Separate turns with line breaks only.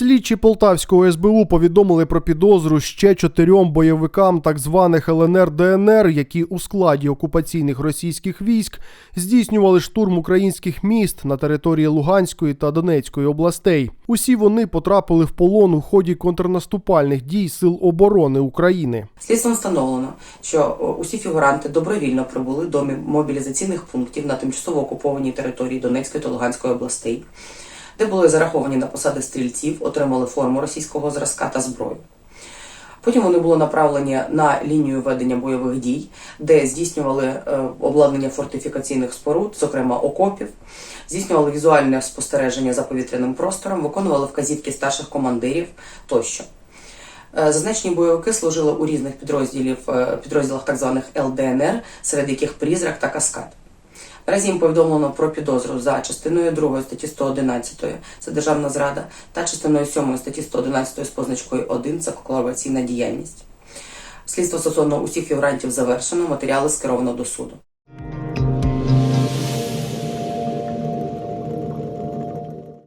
Слідчі Полтавського СБУ повідомили про підозру ще чотирьом бойовикам так званих ЛНР ДНР, які у складі окупаційних російських військ здійснювали штурм українських міст на території Луганської та Донецької областей. Усі вони потрапили в полон у ході контрнаступальних дій Сил оборони України.
Слідством встановлено, що усі фігуранти добровільно прибули до мобілізаційних пунктів на тимчасово окупованій території Донецької та Луганської областей, де були зараховані на посади стрільців, отримали форму російського зразка та зброю. Потім вони були направлені на лінію ведення бойових дій, де здійснювали е, обладнання фортифікаційних споруд, зокрема окопів, здійснювали візуальне спостереження за повітряним простором, виконували вказівки старших командирів тощо. Е, Зазначені бойовики служили у різних підрозділів, е, підрозділах так званих ЛДНР, серед яких Прізрак та Каскад. Наразі їм повідомлено про підозру за частиною 2 статті 111 це державна зрада, та частиною 7 статті 111 з позначкою 1 це колабораційна діяльність. Слідство стосовно усіх фігурантів завершено, матеріали скеровано до суду.